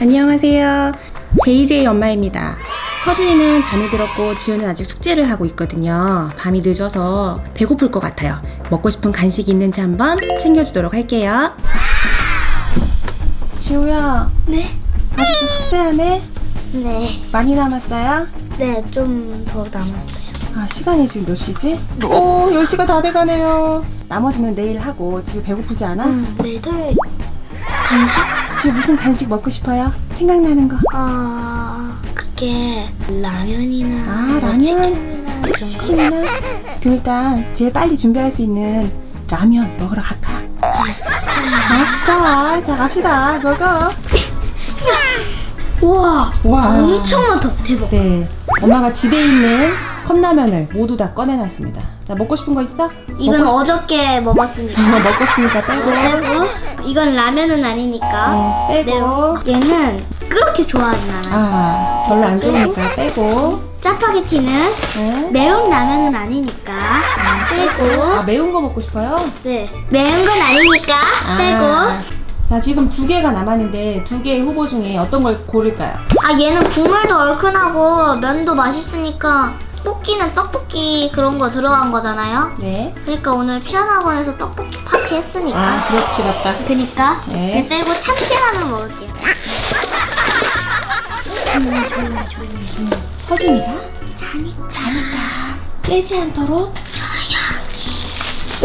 안녕하세요. 제이제이 엄마입니다. 서준이는 잠이 들었고 지우는 아직 숙제를 하고 있거든요. 밤이 늦어서 배고플 것 같아요. 먹고 싶은 간식이 있는지 한번 챙겨주도록 할게요. 지우야, 네? 아직도 숙제 안 해? 네. 많이 남았어요? 네, 좀 더 남았어요. 아, 시간이 지금 몇 시지? 오, 10시가 다 돼가네요. 나머지는 내일 하고 지우 배고프지 않아? 음, 내일 토요일 간식? 지우 무슨 간식 먹고 싶어요? 생각나는 거. 어, 그게 라면이나 아, 라면? 치킨이나 그런 거. 치킨이나? 그럼 일단 제일 빨리 준비할 수 있는 라면 먹으러 갈까? 아싸. 자 갑시다. 고고. 우와, 와. 엄청 많다. 대박. 네, 엄마가 집에 있는 컵라면을 모두 다 꺼내놨습니다. 자 먹고 싶은 거 있어? 이건 먹고, 어저께 먹었으니까. 어, 먹고 싶으니까 빼고. 빼고 이건 라면은 아니니까. 어, 빼고. 네, 얘는 그렇게 좋아하진 않아요. 아, 별로 안 좋으니까 빼고. 짜파게티는 네. 매운 라면은 아니니까 아, 빼고. 매운 거 먹고 싶어요? 네, 매운 건 아니니까 아. 빼고. 자, 지금 두 개가 남았는데 두 개의 후보 중에 어떤 걸 고를까요? 아 얘는 국물도 얼큰하고 면도 맛있으니까 떡볶이는 떡볶이 그런 거 들어간 거잖아요. 네. 그러니까 오늘 피아노 학원에서 떡볶이 파티 했으니까. 아, 그렇지, 맞다. 그니까 네. 네. 빼고 참깨라면 먹을게요. 조용히 조용히 조용히. 서준이가 자니까. 깨지 않도록.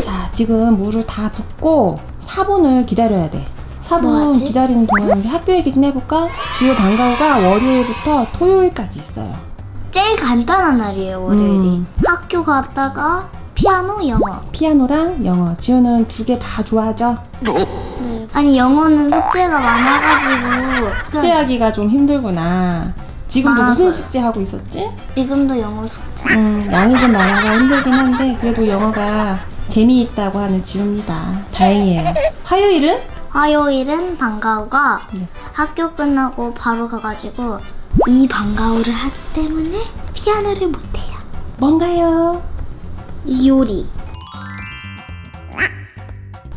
자, 지금 물을 다 붓고 4분을 기다려야 돼. 4분 뭐하지? 기다리는 동안 우리 학교 얘기 좀 해볼까? 지우 방과후가 월요일부터 토요일까지 있어요. 제일 간단한 날이에요 월요일이. 음. 학교 갔다가 피아노 영어. 피아노랑 영어. 지우는 두 개 다 좋아하죠? 네. 아니 영어는 숙제가 많아가지고 숙제하기가 좀 힘들구나. 지금도 무슨 많아서요. 숙제 하고 있었지? 지금도 영어 숙제. 음, 양이 좀 많아서 힘들긴 한데 그래도 영어가 재미있다고 하는 지우입니다. 다행이에요. 화요일은? 화요일은 방과후가 네. 학교 끝나고 바로 가가지고 이 방과후를 하기 때문에 피아노를 못해요. 뭔가요? 요리.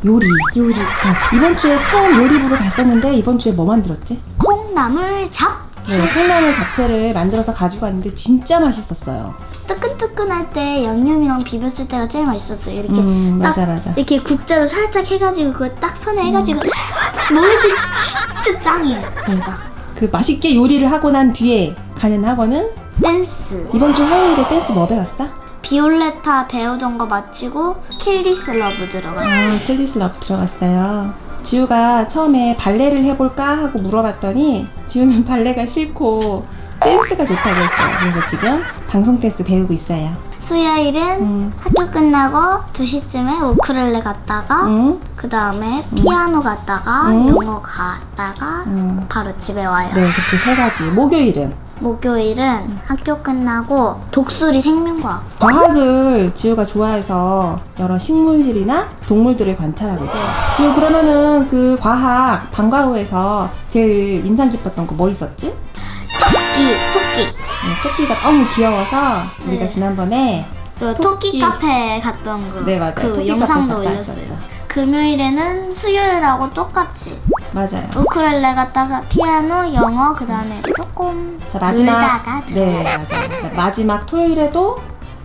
요리. 요리. 어, 이번 주에 처음 요리부로 갔었는데 이번 주에 뭐 만들었지? 콩나물 잡채. 네, 콩나물 잡채를 만들어서 가지고 왔는데 진짜 맛있었어요. 뜨끈뜨끈할 때 양념이랑 비볐을 때가 제일 맛있었어요. 이렇게 음, 딱 맞아 맞아. 이렇게 국자로 살짝 해가지고 그거 딱 손에 해가지고 먹을 때 진짜 짱이에요. 진짜. 그 맛있게 요리를 하고 난 뒤에 가는 학원은 댄스. 이번 주 화요일에 댄스 뭐 배웠어? 비올레타 배우던 거 마치고 킬디스 러브 들어갔어요. 아, 캘리스 러브 들어갔어요. 지우가 처음에 발레를 해볼까 하고 물어봤더니 지우는 발레가 싫고 댄스가 좋다고 했어요. 그래서 지금 방송 댄스 배우고 있어요. 수요일은 음. 학교 끝나고 2시쯤에 우크렐레 갔다가 응? 그 다음에 피아노 갔다가 음. 영어 갔다가 음. 바로 집에 와요. 네, 그렇게 세 가지. 목요일은 목요일은 학교 끝나고 독수리 생명과학. 과학을 지우가 좋아해서 여러 식물들이나 동물들을 관찰하고 있어요. 지우 그러면은 그 과학 방과 후에서 제일 인상 깊었던 거 뭐 있었지? 토끼. 네, 토끼가 너무 귀여워서 우리가 네. 지난번에 그 토끼. 토끼, 카페 갔던 거. 네 맞아요. 그 토끼 영상도 카페 갔다 올렸어요. 왔었죠. 금요일에는 수요일하고 똑같이 맞아요. 우크렐레 갔다가 피아노, 영어 그 다음에 조금 자, 마지막 놀다가 네 맞아요. 자, 마지막 토요일에도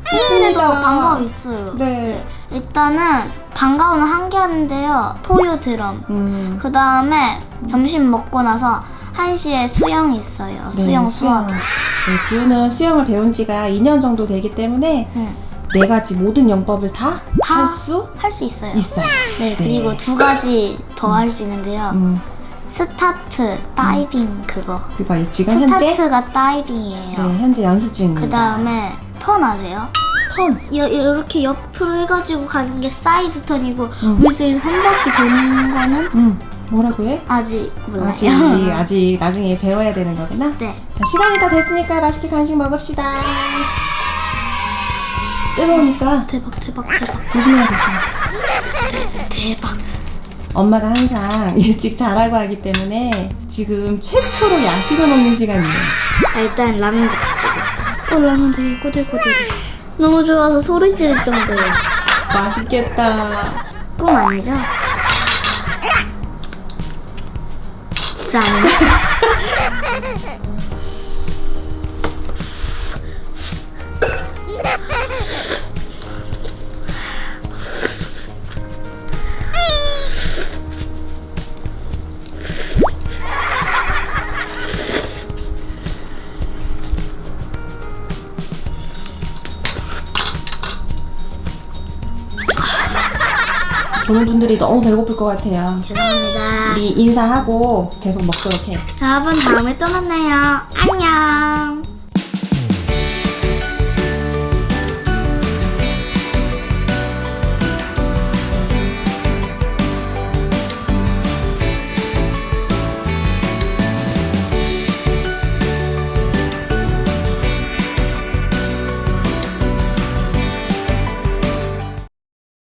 토요일에도 있습니다. 방과후 있어요. 네. 일단은 방과후는 한개 하는데요. 토요 드럼. 음. 그 다음에 점심 먹고 나서 1시에 수영이 있어요. 네, 수영 수업. 네, 지우는 수영을 배운 지가 2년 정도 되기 때문에 응. 네 가지 모든 영법을 다다할수할 수 있어요. 있어요. 네, 그리고 두 가지 더 할 수 있는데요. 음, 스타트, 다이빙 그거. 그거 지금 현재 스타트가 다이빙이에요. 네, 현재 연습 중입니다. 그 다음에 턴 아세요? 턴. 여- 이렇게 옆으로 해가지고 가는 게 사이드 턴이고 음. 물속에서 한 바퀴 도는 거는 음, 뭐라고 해? 아직 몰라요. 아직 아직 나중에 배워야 되는 거구나. 네. 자, 시간이 다 됐으니까 맛있게 간식 먹읍시다. 뜨거우니까 대박 대박 대박 조심해야겠다. 대박. 엄마가 항상 일찍 자라고 하기 때문에 지금 최초로 야식을 먹는 시간이에요. 아, 일단 라면부터 찍어. 어 라면 되게 꼬들꼬들해. 너무 좋아서 소리 지를 정도예요. 맛있겠다. 꿈 아니죠? 진짜 보는 분들이 너무 배고플 것 같아요. 죄송합니다. 우리 인사하고 계속 먹도록 해. 여러분 다음에 또 만나요. 안녕.